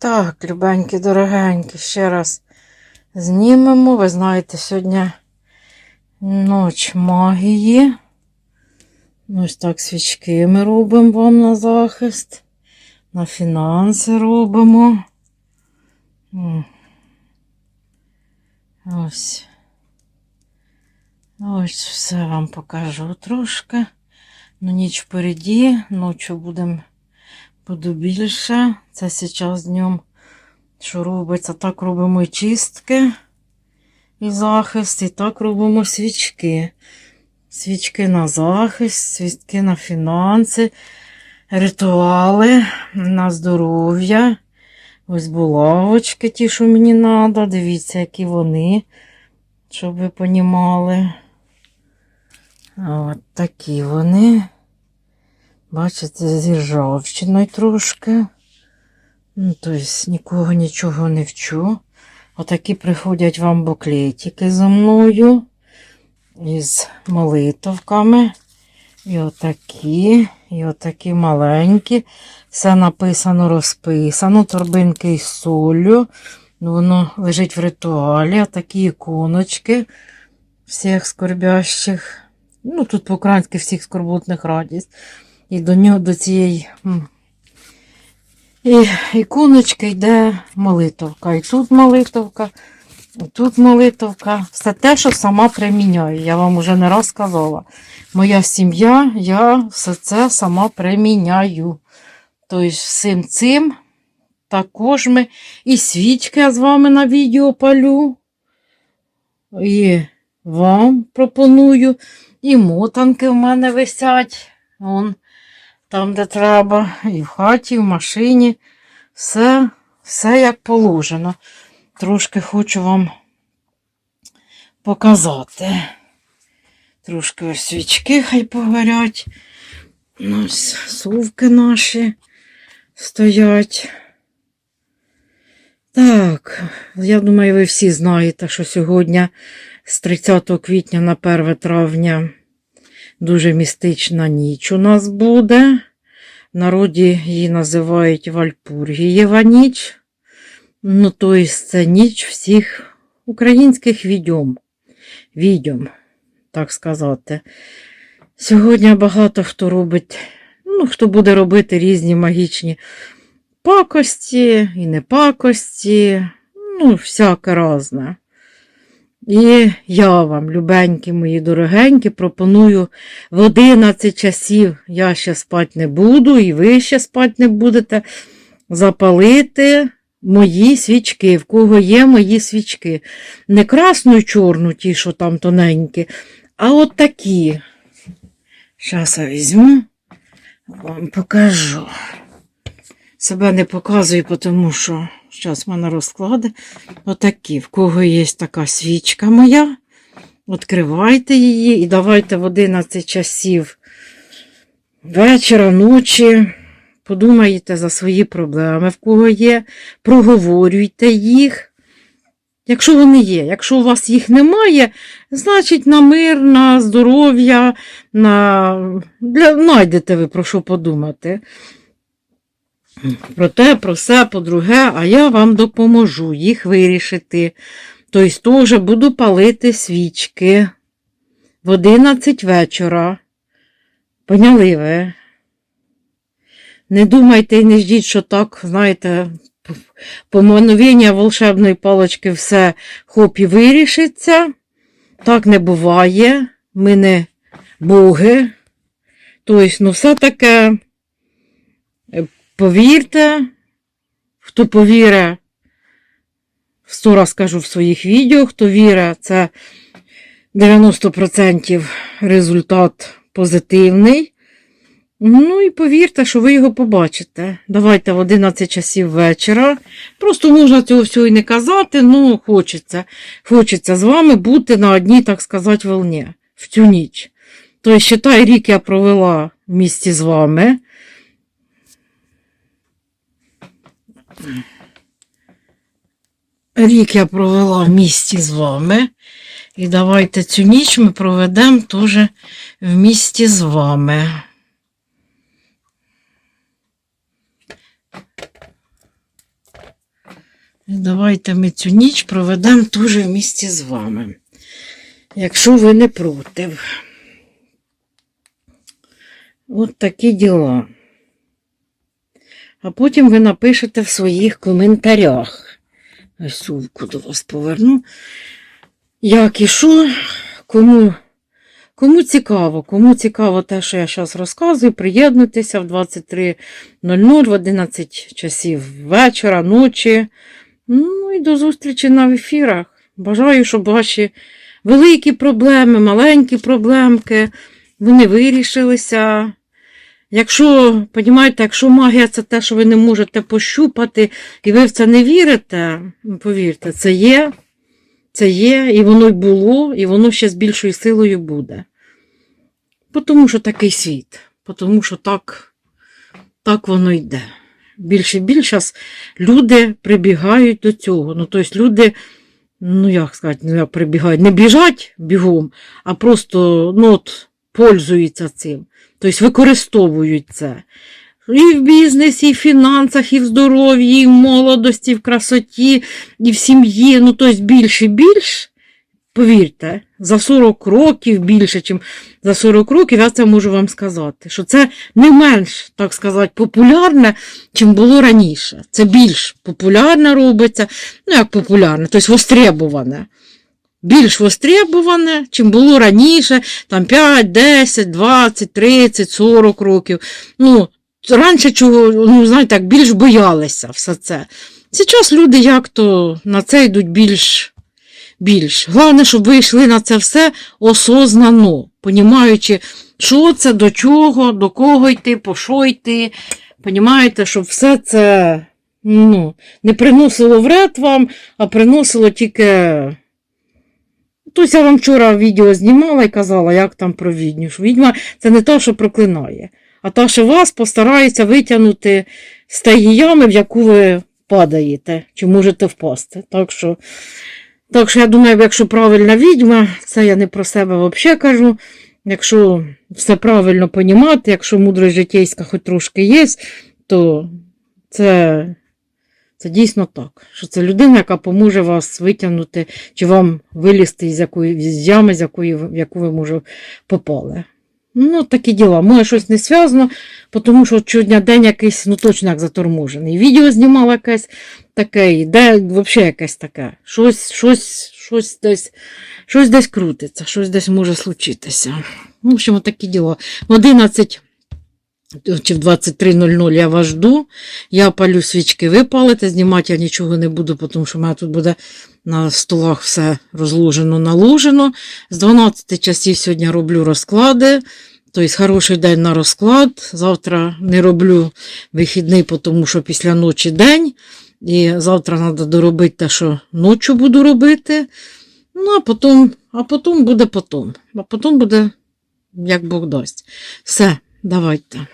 Так, любенькі, дорогенькі, ще раз знімемо. Ви знаєте, сьогодні ніч магії. Ось так свічки ми робимо вам на захист. На фінанси робимо. Ось. Ось все вам покажу трошки. Ну, ніч впереді, ночі будемо буду більше. Це зараз днем, що робиться, так робимо і чистки і захист, і так робимо свічки. Свічки на захист, свічки на фінанси, ритуали на здоров'я. Ось булавочки, ті, що мені треба. Дивіться, які вони, щоб ви понімали. От такі вони. Бачите, зі ржавчиною трошки. Ну, тобто нікого нічого не вчу. Отакі приходять вам буклетики за мною із молитовками. І отакі, і отакі маленькі. Все написано, розписано, торбинки із солью. Ну, Воно лежить в ритуалі, отакі іконочки всіх скорбящих. Ну, тут по-українськи всіх скорботних радість. І до нього, до цієї і, іконочки йде молитовка. І тут молитовка, і тут молитовка. Все те, що сама приміняю. Я вам вже не раз сказала. Моя сім'я, я все це сама приміняю. Тобто, всім цим також ми і свічки я з вами на відео палю. І вам пропоную. І мотанки в мене висять. Вон, там, де треба, і в хаті, і в машині. Все, все як положено. Трошки хочу вам показати. Трошки ось свічки хай погорять. Ось совки наші стоять. Так, я думаю, ви всі знаєте, що сьогодні з 30 квітня на 1 травня дуже містична ніч у нас буде. В народі її називають Вальпургієва ніч. Ну, тобто це ніч всіх українських відьом. Відьом, так сказати. Сьогодні багато хто робить, ну, хто буде робити різні магічні пакості і не пакості, ну, всяке разне. І я вам, любенькі мої дорогенькі, пропоную в 11 часів я ще спати не буду, і ви ще спати не будете, запалити мої свічки, в кого є мої свічки. Не красну і чорну, ті, що там тоненькі, а от такі. Зараз я візьму, вам покажу. Себе не показую, тому що зараз в мене розклади. Отакі, в кого є така свічка моя. Відкривайте її і давайте в 11 часів вечора, ночі. Подумайте за свої проблеми, в кого є, проговорюйте їх. Якщо вони є, якщо у вас їх немає, значить на мир, на здоров'я, на... Знайдете ви про що подумати. Про те, про все, по-друге, а я вам допоможу їх вирішити. Тобто теж буду палити свічки в 11 вечора. Поняли ви? Не думайте і не ждіть, що так, знаєте, помановіння волшебної палочки все хоп і вирішиться. Так не буває. Ми не боги. Тобто, ну, все таке. Повірте, хто повірить, сто раз кажу в своїх відео, хто вірить, це 90% результат позитивний. Ну і повірте, що ви його побачите. Давайте в 11 часів вечора. Просто можна цього всього і не казати, ну хочеться. Хочеться з вами бути на одній, так сказати, волні в цю ніч. Тобто, считай, рік я провела в місті з вами. Рік я провела в місті з вами. І давайте цю ніч ми проведемо теж в місті з вами. І давайте ми цю ніч проведемо теж в місті з вами. Якщо ви не проти. От такі діла. А потім ви напишете в своїх коментарях. Ось сумку до вас поверну. Як і що, кому, кому цікаво, кому цікаво те, що я зараз розказую, приєднуйтеся в 23.00 в 11 часів вечора, ночі. Ну і до зустрічі на ефірах. Бажаю, щоб ваші великі проблеми, маленькі проблемки, вони вирішилися. Якщо, понімаєте, якщо магія це те, що ви не можете пощупати, і ви в це не вірите, повірте, це є, це є, і воно й було, і воно ще з більшою силою буде. Тому що такий світ, тому що так, так воно йде. Більше і більше люди прибігають до цього. Ну, тобто люди, ну як сказати, ну як прибігають, не біжать бігом, а просто ну, от, пользуються цим. Тобто використовують це. І в бізнесі, і в фінансах, і в здоров'ї, і в молодості, і в красоті, і в сім'ї. Ну, тобто більше і більш, повірте, за 40 років більше, ніж за 40 років, я це можу вам сказати, що це не менш, так сказати, популярне, чим було раніше. Це більш популярне робиться, ну як популярне, тобто востребоване більш востребоване, чим було раніше, там 5, 10, 20, 30, 40 років. Ну, раніше чого, ну, знаєте, так, більш боялися все це. Зараз люди як то на це йдуть більш. більш. Головне, щоб ви йшли на це все осознано, понімаючи, що це, до чого, до кого йти, по що йти. Понімаєте, щоб все це ну, не приносило вред вам, а приносило тільки Тобто я вам вчора відео знімала і казала, як там про відню. Що відьма це не та, що проклинає, а та, що вас постарається витягнути з тієї ями, в яку ви падаєте, чи можете впасти. Так що, так що я думаю, якщо правильна відьма, це я не про себе взагалі кажу. Якщо все правильно понімати, якщо мудрость житейська хоч трошки є, то це це дійсно так, що це людина, яка поможе вас витягнути, чи вам вилізти з якої з ями, з якої в яку ви може попали. Ну, такі діла. Може, щось не зв'язано, тому що щодня день якийсь, ну точно як заторможений. Відео знімала якесь таке, і де взагалі якесь таке. Щось, щось, щось десь, щось десь крутиться, щось десь може случитися. В общем, такі діла. В 11 чи в 23.00 я вас жду. Я палю свічки, ви палите, знімати я нічого не буду, тому що в мене тут буде на столах все розложено, наложено. З 12 часів сьогодні роблю розклади. Тобто хороший день на розклад. Завтра не роблю вихідний, тому що після ночі день. І завтра треба доробити те, що ночі буду робити. Ну, а потім, а потім буде потім. А потім буде, як Бог дасть. Все, давайте.